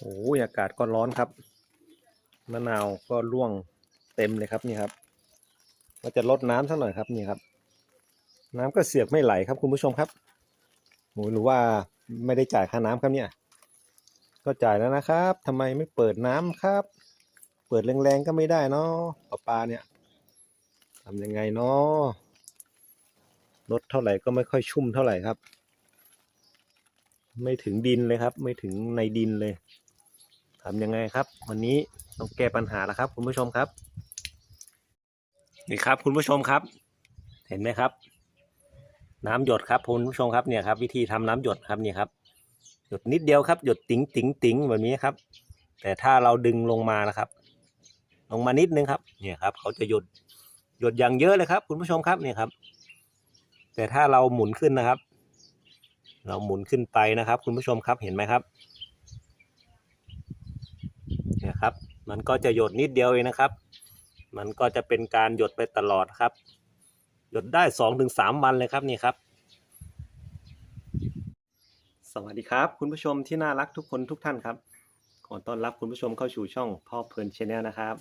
โอ้ยอากาศก็ร้อนครับ มะนาวก็ร่วงเต็มเลยครับนี่ครับเราจะลดน้ำสักหน่อยครับนี่ครับ น้ำก็เสียกไม่ไหลครับคุณผู้ชมครับหรือว่าไม่ได้จ่ายค่าน้ำครับเนี่ย ก็จ่ายแล้วนะครับทำไมไม่เปิดน้ำครับ เปิดแรงๆก็ไม่ได้เนาะประปาเนี่ยทำยังไงเนาะลดเท่าไหร่ก็ไม่ค่อยชุ่มเท่าไหร่ครับ ไม่ถึงดินเลยครับ ไม่ถึงในดินเลย ทำยังไงครับ วันนี้ต้องแก้ปัญหาแล้วครับ คุณผู้ชมครับ นี่ครับ คุณผู้ชมครับ เห็นไหมครับ น้ำหยดครับคุณผู้ชมครับเนี่ยครับ วิธีทำน้ำหยดครับเนี่ยครับ หยดนิดเดียวครับ หยดติ๋งติ๋งติ๋งแบบนี้ครับ แต่ถ้าเราดึงลงมานะครับ ลงมานิดนึงครับ เนี่ยครับ เขาจะหยดหยดอย่างเยอะเลยครับ คุณผู้ชมครับเนี่ยครับ แต่ถ้าเราหมุนขึ้นนะครับ เราหมุนขึ้นไปนะครับ คุณผู้ชมครับเห็นไหมครับ เนี่ยครับ มันก็จะหยดนิดเดียวเองนะครับ มันก็จะเป็นการหยดไปตลอดครับ หยดได้สองถึงสามวันเลยครับนี่ครับ สวัสดีครับ คุณผู้ชมที่น่ารักทุกคนทุกท่านครับ ขอต้อนรับคุณผู้ชมเข้าสู่ช่องพ่อเพลินชแนลนะครับ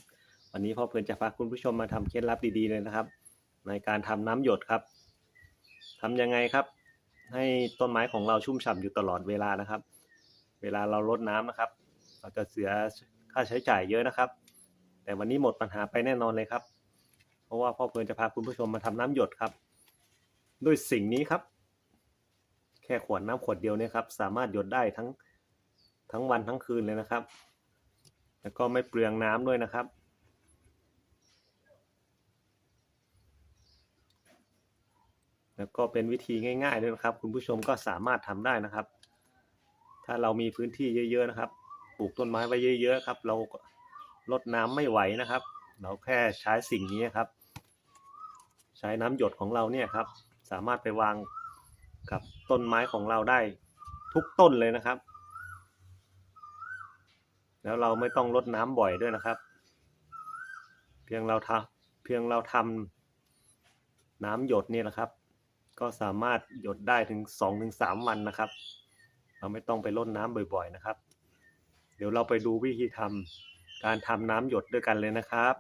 วันนี้พ่อเพลินจะพาคุณผู้ชมมาทำเคล็ดลับดีๆเลยนะครับ ในการทำน้ำหยดครับทำยังไงครับ ให้ต้นไม้ของเราชุ่มฉ่ำอยู่ตลอดเวลานะครับ เวลาเรารดน้ำนะครับ เราจะเสีย ค่าใช้จ่ายเยอะนะครับ แต่วันนี้หมดปัญหาไปแน่นอนเลยครับ เพราะว่าพ่อเพลินจะพาคุณผู้ชมมาทำน้ำหยดครับ ด้วยสิ่งนี้ครับ แค่ขวดน้ำขวดเดียวเนี่ยครับ สามารถหยดได้ทั้งทั้งวันทั้งคืนเลยนะครับ แล้วก็ไม่เปลืองน้ำด้วยนะครับแล้วก็เป็นวิธีง่ายๆด้วยนะครับ คุณผู้ชมก็สามารถทำได้นะครับ ถ้าเรามีพื้นที่เยอะ ๆ นะครับ ปลูกต้นไม้ไว้เยอะๆครับ เราลดน้ำไม่ไหวนะครับ เราแค่ใช้สิ่งนี้ครับ ใช้น้ำหยดของเราเนี่ยครับ สามารถไปวางกับต้นไม้ของเราได้ทุกต้นเลยนะครับ แล้วเราไม่ต้องรดน้ำบ่อยด้วยนะครับ เพียงเราทำเพียงเราทำน้ำหยดนี่นะครับ ก็สามารถหยดได้ถึงสองถึงสามวันนะครับ เราไม่ต้องไปรดน้ำบ่อย ๆ นะครับ ดี๋ยวเราไปดูวิธีทำการทำน้ำหยดด้วยกันเลยนะครับ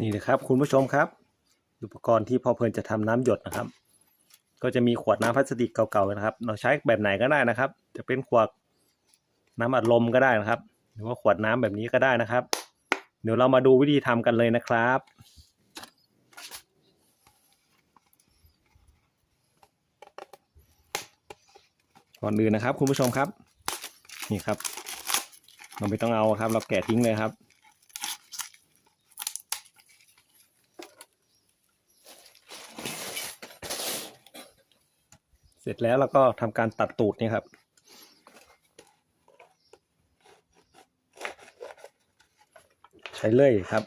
นี่นะครับคุณผู้ชมครับ อุปกรณ์ที่พ่อเพลินจะทำน้ำหยดนะครับ ก็จะมีขวดน้ำพลาสติกเก่าๆนะครับ เราใช้แบบไหนก็ได้นะครับ จะเป็นขวดน้ำอัดลมก็ได้นะครับ หรือว่าขวดน้ำแบบนี้ก็ได้นะครับ เดี๋ยวเรามาดูวิธีทำกันเลยนะครับก่อนอื่นนะครับ คุณผู้ชมครับ นี่ครับ เราไม่ต้องเอาครับ เราแกะทิ้งเลยครับ เสร็จแล้วเราก็ทำการตัดตูดนี่ครับใช้เลื่อยครับ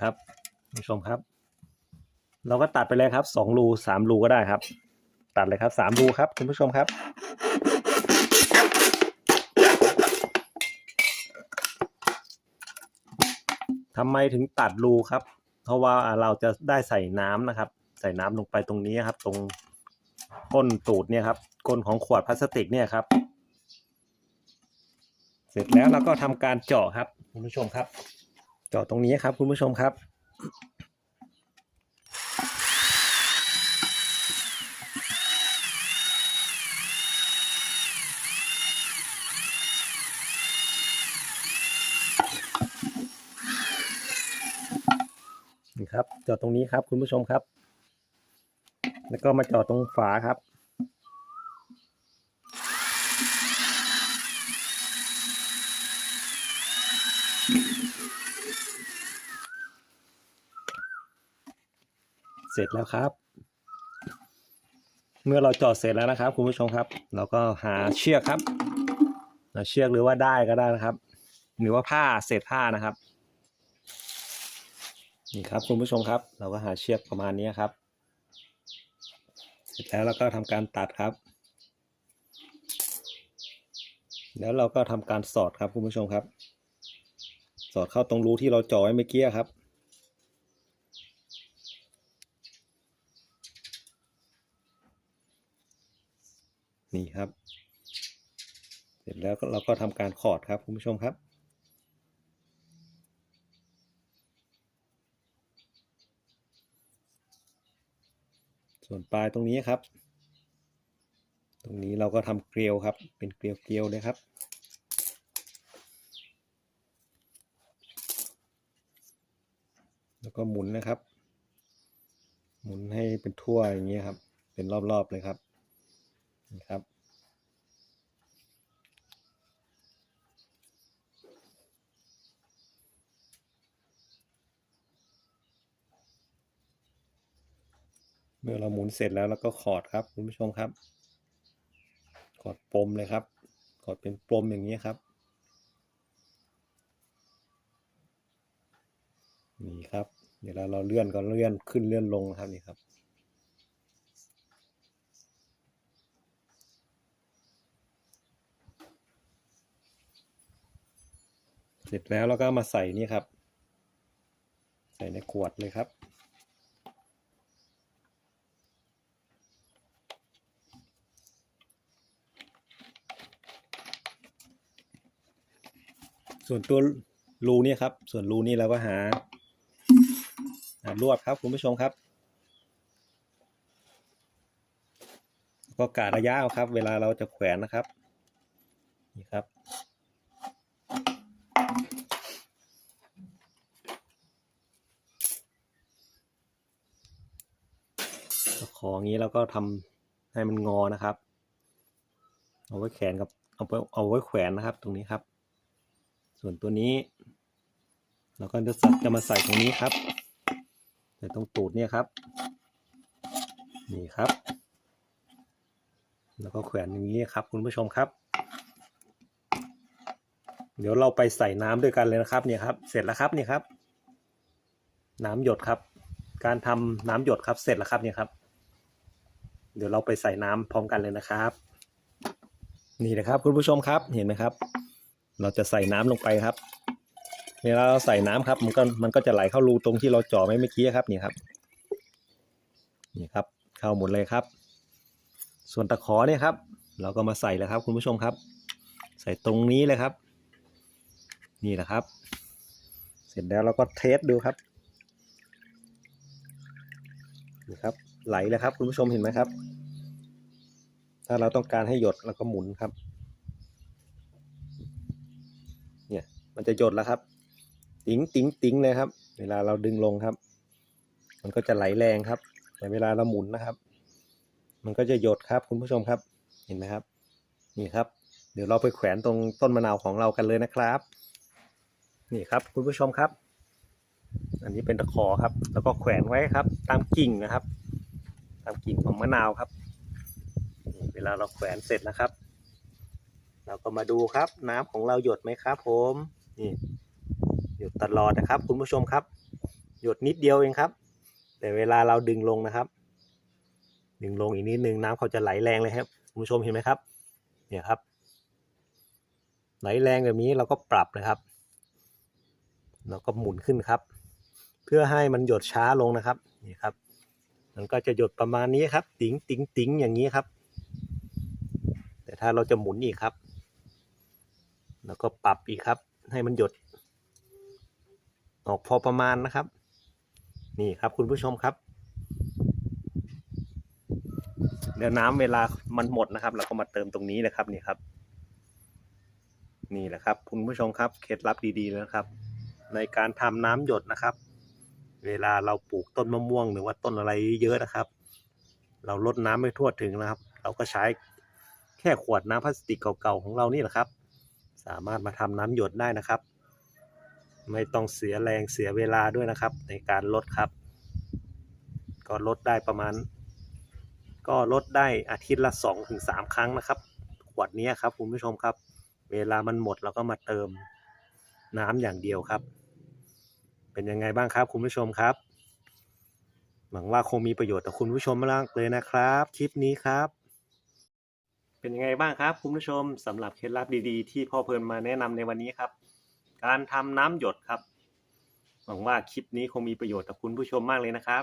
ครับคุณผู้ชมครับ เราก็ตัดไปเลยครับสองรูสามรูก็ได้ครับ ตัดเลยครับสามรูครับคุณผู้ชมครับ ทำไมถึงตัดรูครับ เพราะว่าเราจะได้ใส่น้ำนะครับ ใส่น้ำลงไปตรงนี้ครับ ตรงก้นตูดเนี่ยครับก้นของขวดพลาสติกเนี่ยครับ เสร็จแล้วเราก็ทำการเจาะครับคุณผู้ชมครับ เจาะตรงนี้ครับคุณผู้ชมครับ นี่ครับเจาะตรงนี้ครับคุณผู้ชมครับ แล้วก็มาเจาะตรงฝาครับ สร็จแล้วครับ เมื่อเราจาะเสร็จแล้วนะครับคุณผู้ชมครับ เราก็หาเชือกครับหาเชือกหรือว่าได้ก็ได้นะครับ หรือว่าผ้าเศษผ้านะครับนี่ครับคุณผู้ชมครับ เราก็หาเชือกประมาณนี้ครับ เสร็จแล้วเราก็ทำการตัดครับ แล้วเราก็ทำการสอดครับคุณผู้ชมครับ สอดเข้าตรงรูที่เราจ่อไว้เมื่อกี้ครับ นี่ครับ เสร็จแล้วเราก็ทำการขอดครับคุณผู้ชมครับส่วนปลายตรงนี้ครับ ตรงนี้เราก็ทำเกลียวครับ เป็นเกลียวเกลียวเลยครับ แล้วก็หมุนนะครับ หมุนให้เป็นทั่วอย่างนี้ครับ เป็นรอบๆเลยครับ นี่ครับ เมื่อเราหมุนเสร็จแล้วเราก็ขอดครับคุณผู้ชมครับขอดปมเลยครับขอดเป็นปมอย่างนี้ครับ นี่ครับ เดี๋ยวเราเราเลื่อนก็เลื่อนขึ้นเลื่อนลงนะครับนี่ครับ เสร็จแล้วเราก็มาใส่นี่ครับ ใส่ในขวดเลยครับส่วนตัวรูนี่ครับ ส่วนรูนี่เราก็หาหาลวดครับคุณผู้ชมครับ ก็กะระยะครับ เวลาเราจะแขวนนะครับ นี่ครับ ของนี้เราก็ทำให้มันงอนะครับ เอาไว้แขวนกับเอาไว้เอาไว้แขวนนะครับ ตรงนี้ครับ ส่วนตัวนี้ เราก็จะสับจะมาใส่ตรงนี้ครับใส่ตรงตูดเนี่ยครับ นี่ครับ แล้วก็แขวนอย่างนี้ครับ คุณผู้ชมครับ เดี๋ยวเราไปใส่น้ำด้วยกันเลยนะครับเนี่ยครับ เสร็จแล้วครับเนี่ยครับ น้ำหยดครับ การทำน้ำหยดครับ เสร็จแล้วครับเนี่ยครับ เดี๋ยวเราไปใส่น้ำพร้อมกันเลยนะครับ นี่นะครับคุณผู้ชมครับเห็นไหมครับ เราจะใส่น้ำลงไปครับเวลาเราใส่น้ำครับ มันก็มันก็จะไหลเข้ารูตรงที่เราจ่อไว้เมื่อกี้ครับนี่ครับ นี่ครับ เข้าหมดเลยครับ ส่วนตะขอเนี่ยครับ เราก็มาใส่แล้วครับ คุณผู้ชมครับ ใส่ตรงนี้เลยครับ นี่แหละครับ เสร็จแล้วเราก็เทสดูครับนี่ครับ ไหลแล้วครับ คุณผู้ชมเห็นไหมครับ ถ้าเราต้องการให้หยดเราก็หมุนครับ เนี่ยมันจะหยดแล้วครับ ติ๋งติ๋งติ๋งเลยครับ เวลาเราดึงลงครับ มันก็จะไหลแรงครับ แต่เวลาเราหมุนนะครับ มันก็จะหยดครับ คุณผู้ชมครับ เห็นไหมครับ นี่ครับ เดี๋ยวเราไปแขวนตรงต้นมะนาวของเรากันเลยนะครับ นี่ครับ คุณผู้ชมครับอันนี้เป็นตะขอครับ แล้วก็แขวนไว้ครับ ตามกิ่งนะครับามกิ่งของมะนาวครับ เวลาเราแขวนเสร็จนะครับ เราก็มาดูครับ น้ำของเราหยดไหมครับ ผมนี่หยดตลอดนะครับ คุณผู้ชมครับ หยดนิดเดียวเองครับ แต่เวลาเราดึงลงนะครับ ดึงลงอีกนิดนึงน้ำเขาจะไหลแรงเลยครับ คุณผู้ชมเห็นไหมครับ เนี่ยครับ ไหลแรงแบบนี้เราก็ปรับนะครับเราก็หมุนขึ้นครับ เพื่อให้มันหยดช้าลงนะครับนี่ครับ มันก็จะหยดประมาณนี้ครับ ติ๋งติ๋งติ๋งอย่างนี้ครับ แต่ถ้าเราจะหมุนอีกครับ แล้วก็ปรับอีกครับ ให้มันหยด ออกพอประมาณนะครับ นี่ครับคุณผู้ชมครับเดี๋ยวน้ำเวลามันหมดนะครับ เราก็มาเติมตรงนี้เลยครับนี่ครับ นี่แหละครับ คุณผู้ชมครับเคล็ดลับดีๆนะครับ ในการทำน้ำหยดนะครับ เวลาเราปลูกต้นมะม่วงหรือว่าต้นอะไรเยอะนะครับ เราลดน้ำไม่ทั่วถึงนะครับ เราก็ใช้แค่ขวดน้ำพลาสติกเก่าๆของเรานี่แหละครับ สามารถมาทำน้ำหยดได้นะครับ ไม่ต้องเสียแรงเสียเวลาด้วยนะครับ ในการลดครับ ก็ลดได้ประมาณ ก็ลดได้อาทิตย์ละ 2-3ถึงครั้งนะครับ ขวดนี้ครับคุณผู้ชมครับ เวลามันหมดเราก็มาเติมน้ำอย่างเดียวครับ เป็นยังไงบ้างครับ คุณผู้ชมครับ หวังว่าคงมีประโยชน์ต่อคุณผู้ชมมากเลยนะครับ คลิปนี้ครับ เป็นยังไงบ้างครับ คุณผู้ชมสำหรับเคล็ดลับดีๆ ที่พ่อเพลินมาแนะนำในวันนี้ครับ การทำน้ำหยดครับ หวังว่าคลิปนี้คงมีประโยชน์ต่อคุณผู้ชมมากเลยนะครับ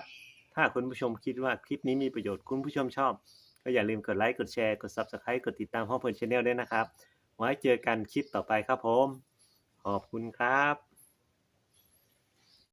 ถ้าคุณผู้ชมคิดว่าคลิปนี้มีประโยชน์คุณผู้ชมชอบก็อย่าลืมกดไลค์กดแชร์กด Subscribe กดติดตามพ่อเพลินชาแนลด้วยนะครับไว้เจอกันคลิปต่อไปครับผม ขอบคุณครับ